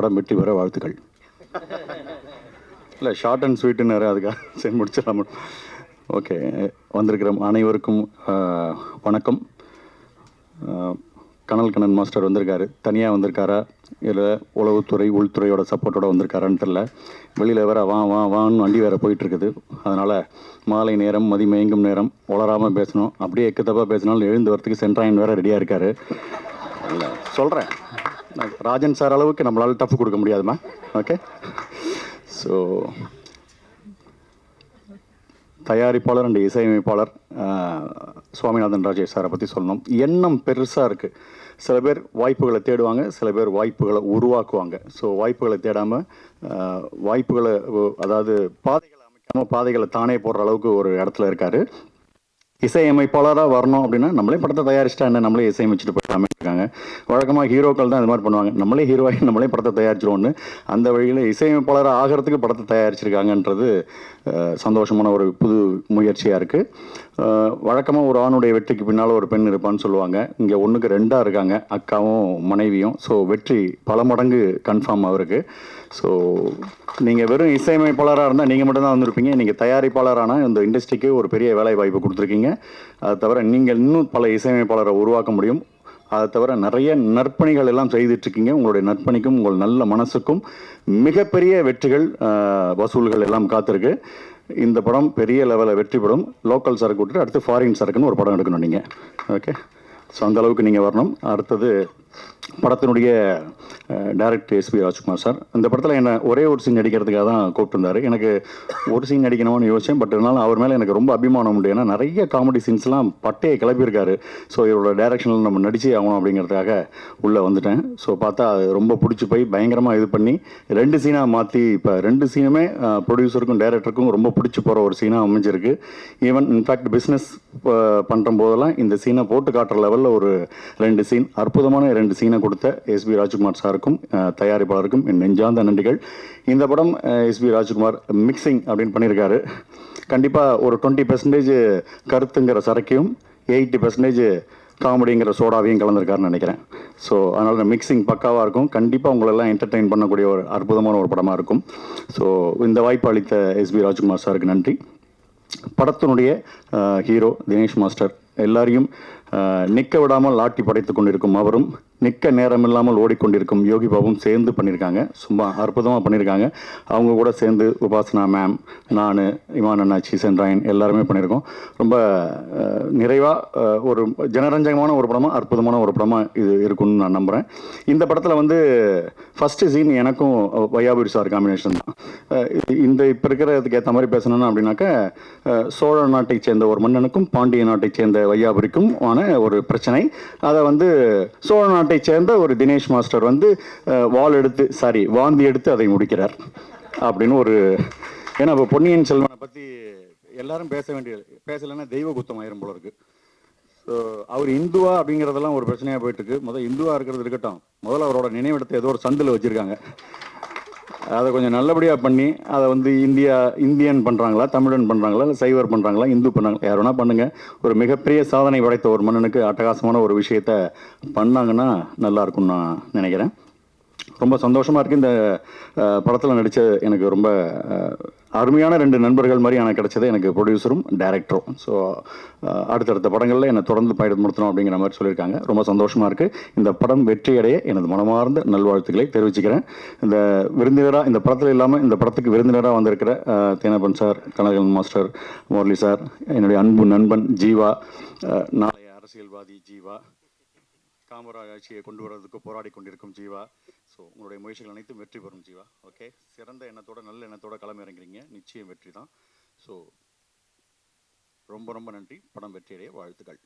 படம் வெற்றி பெற வாழ்த்துக்கள். இல்லை ஷார்ட் அண்ட் ஸ்வீட்டுன்னு அதுக்காக சரி முடிச்சிடலாம். ஓகே வந்திருக்கிற அனைவருக்கும் வணக்கம். கனல் கண்ணன் மாஸ்டர் வந்திருக்காரு. தனியாக வந்திருக்காரா? இல்லை உளவுத்துறை உள்துறையோட சப்போர்ட்டோட வந்திருக்காரான்னு தெரில வெளியில் வேற வா வா வான்னு வண்டி வேற போயிட்டு இருக்குது அதனால் மாலை நேரம் மதிமயங்கும் நேரம் உளராமல் பேசணும். அப்படியே எக்கத்தப்பாக பேசினாலும் எழுந்து வரத்துக்கு சென்ட்ராயின் வேற ரெடியாக இருக்காரு. இல்லை சொல்கிறேன் ராஜன் சார் அளவுக்கு நம்மளால் டஃப் கொடுக்க முடியாதுமா ஓகே ஸோ தயாரிப்பாளர் அண்ட் இசையமைப்பாளர் சுவாமிநாதன் ராஜேஷ் சாரை பற்றி சொல்லணும். எண்ணம் பெருசாக இருக்குது சில பேர் வாய்ப்புகளை தேடுவாங்க சில பேர் வாய்ப்புகளை உருவாக்குவாங்க. ஸோ வாய்ப்புகளை தேடாமல் வாய்ப்புகளை அதாவது பாதைகளை அமைக்காமல் பாதைகளை தானே போடுற அளவுக்கு ஒரு இடத்துல இருக்காரு. இசையமைப்பாளராக வரணும் அப்படின்னா நம்மளே படத்தை தயாரிச்சிட்டா என்ன? நம்மளே இசையமைச்சிட்டு போயிடலாமே. வழக்கமாக ஹீரோக்கள் தான் இது மாதிரி பண்ணுவாங்க. நம்மளே ஹீரோயின் நம்மளே படத்தை தயாரிச்சிருவோம்னு அந்த வழியில் இசையமைப்பாளராக ஆகிறதுக்கு படத்தை தயாரிச்சிருக்காங்கன்றது சந்தோஷமான ஒரு புது முயற்சியாக இருக்குது வழக்கமாக ஒரு ஆணுடைய வெற்றிக்கு பின்னால் ஒரு பெண் இருப்பான்னு சொல்லுவாங்க. இங்கே ஒன்றுக்கு ரெண்டாக இருக்காங்க. அக்காவும் மனைவியும். ஸோ வெற்றி பல மடங்கு கன்ஃபார்ம் அவருக்கு ஸோ நீங்கள் வெறும் இசையமைப்பாளராக இருந்தால் நீங்கள் மட்டும்தான் வந்திருப்பீங்க. நீங்கள் தயாரிப்பாளரான இந்த இண்டஸ்ட்ரிக்கு ஒரு பெரிய வேலை வாய்ப்பு கொடுத்துருக்கீங்க. அதை தவிர நீங்கள் இன்னும் பல இசையமைப்பாளரை உருவாக்க முடியும். அதை தவிர நிறைய நற்பணிகள் எல்லாம் செய்துட்ருக்கீங்க. உங்களுடைய நற்பணிக்கும் உங்கள் நல்ல மனசுக்கும் மிகப்பெரிய வெற்றிகள் வசூல்கள் எல்லாம் காத்திருக்கு. இந்த படம் பெரிய லெவலில் வெற்றி படம் லோக்கல் சரக்கு விட்டுட்டு அடுத்து ஃபாரின் சரக்குன்னு ஒரு படம் எடுக்கணும் நீங்கள் ஓகே ஸோ அந்தளவுக்கு நீங்கள் வரணும். அடுத்தது படத்தினுடைய டேரக்டர் எஸ்பி ராஜ்குமார் சார். இந்த படத்தில் என்ன ஒரே ஒரு சீன் நடிக்கிறதுக்காக தான் கூப்பிட்டுருந்தாரு. எனக்கு ஒரு சீன் நடிக்கணும்னு யோசிச்சேன். பட் இருந்தாலும் அவர் மேலே எனக்கு ரொம்ப அபிமானம் உண்டு. ஏன்னா நிறைய காமெடி சீன்ஸ்லாம் பட்டையை கிளப்பியிருக்காரு. ஸோ இவரோட டேரக்ஷனில் நம்ம நடிச்சே ஆகணும் அப்படிங்கிறதுக்காக உள்ளே வந்துட்டேன். ஸோ பார்த்தா அது ரொம்ப பிடிச்சி போய் பயங்கரமாக இது பண்ணி ரெண்டு சீனாக மாற்றி இப்போ ரெண்டு சீனுமே ப்ரொடியூசருக்கும் டேரக்டருக்கும் ரொம்ப பிடிச்சி போகிற ஒரு சீனாக அமைஞ்சிருக்கு. ஈவன் இன்ஃபேக்ட் பிஸ்னஸ் பண்ணுற போதெல்லாம் இந்த சீனை போட்டு காட்டுற லெவலில் ஒரு ரெண்டு சீன் அற்புதமான ரெண்டு சீனை கொடுத்த எஸ்பி ராஜ்குமார் சார் அஹ், தயாரிப்பாளருக்கும் என் நெஞ்சார்ந்த நன்றிகள். இந்த படம் எஸ்பி ராஜ்குமார் மிக்சிங் அப்படின்னு பண்ணியிருக்காரு கண்டிப்பாக ஒரு டுவெண்ட்டி பெர்சன்டேஜ் கருத்துங்கிற சரக்கையும் எயிட்டி பர்சன்டேஜ் காமெடிங்கிற சோடாவையும் கலந்துருக்காருன்னு நினைக்கிறேன். ஸோ அதனால் இந்த மிக்சிங் பக்காவாக இருக்கும். கண்டிப்பாக உங்களெல்லாம் என்டர்டெயின் பண்ணக்கூடிய ஒரு அற்புதமான ஒரு படமாக இருக்கும். ஸோ இந்த வாய்ப்பு அளித்த எஸ்பி ராஜ்குமார் சாருக்கு நன்றி. படத்தினுடைய ஹீரோ தினேஷ் மாஸ்டர் எல்லாரையும் நிற்க விடாமல் ஆட்டி படைத்து கொண்டிருக்கும் அவரும் நிற்க நேரமில்லாமல் ஓடிக்கொண்டிருக்கும் யோகி பாபும் சேர்ந்து பண்ணியிருக்காங்க சும்மா அற்புதமாக பண்ணியிருக்காங்க அவங்க கூட சேர்ந்து உபாசனா மேம் நான் இமான் அண்ணாச்சி சென்றாயன் எல்லாருமே பண்ணியிருக்கோம் ரொம்ப நிறைவாக ஒரு ஜனரஞ்சகமான ஒரு படமாக அற்புதமான ஒரு படமாக இது இருக்கும்னு நான் நம்புகிறேன் இந்த படத்தில் வந்து ஃபஸ்ட்டு சீன் எனக்கும் வையாபுரி சார் காம்பினேஷன் தான். இது- இந்த இப்போ இருக்கிறதுக்கு ஏற்ற மாதிரி பேசணும்னா அப்படின்னாக்க சோழ நாட்டை சேர்ந்த ஒரு மன்னனுக்கும் பாண்டிய நாட்டை சேர்ந்த வையாபுரிக்கும் ஆன ஒரு பிரச்சனை. அதை வந்து சோழ நாட்டை சேர்ந்த ஒரு தினேஷ் மாஸ்டர் வந்து வால் வாள் எடுத்து சாரி வாந்தி எடுத்து அதை முடிக்கிறார். அப்படின்னு ஒரு ஏன்னா இப்போ பொன்னியின் செல்வனை பற்றி எல்லாரும் பேச வேண்டியது பேசலைன்னா தெய்வ குத்தம் ஆயிரும் போல இருக்கு. ஸோ அவர் இந்துவா அப்படிங்கிறதெல்லாம் ஒரு பிரச்சனையாக போயிட்டு இருக்கு. முதல் இந்துவா இருக்கிறது இருக்கட்டும். முதல்ல அவரோட நினைவிடத்தை ஏதோ ஒரு சந்தில் வச்சிருக்காங்க. அதை கொஞ்சம் நல்லபடியாக பண்ணி அதை வந்து இந்தியா இந்தியன் பண்ணுறாங்களா தமிழன் பண்ணுறாங்களா இல்லை சைவர் பண்ணுறாங்களா இந்து பண்ணாங்களா யார் வேணால் பண்ணுங்கள் ஒரு மிகப்பெரிய சாதனை படைத்த ஒரு மன்னனுக்கு அட்டகாசமான ஒரு விஷயத்த பண்ணாங்கன்னா நல்லாயிருக்கும்னு நான் நினைக்கிறேன். ரொம்ப சந்தோஷமாக இருக்குது இந்த படத்தில் நடித்த எனக்கு ரொம்ப அருமையான ரெண்டு நண்பர்கள் மாதிரி எனக்கு கிடைச்சது எனக்கு ப்ரொடியூசரும் டேரக்டரும் ஸோ அடுத்தடுத்த படங்களில் என்னை தொடர்ந்து பயன்படுத்தணும் அப்படிங்கிற மாதிரி சொல்லியிருக்காங்க. ரொம்ப சந்தோஷமாக இருக்குது இந்த படம் வெற்றியடைய எனது மனமார்ந்த நல்வாழ்த்துக்களை தெரிவிச்சுக்கிறேன். இந்த விருந்தினராக இந்த படத்தில் இல்லாமல் இந்த படத்துக்கு விருந்தினராக வந்திருக்கிற Thenappan sir Kanagan master Murali sir என்னுடைய அன்பு நண்பன் ஜீவா நாளைய அரசியல்வாதி ஜீவா காமராஜ் ஆட்சியை கொண்டு வர்றதுக்கு போராடி கொண்டிருக்கும் ஜீவா. ஸோ உங்களுடைய முயற்சிகள் அனைத்தும் வெற்றி பெறும் ஜீவா. ஓகே சிறந்த எண்ணத்தோட நல்ல எண்ணத்தோட களம் இறங்குறீங்க நிச்சயம் வெற்றி தான் ஸோ ரொம்ப ரொம்ப நன்றி. படம் வெற்றியடைய வாழ்த்துக்கள்.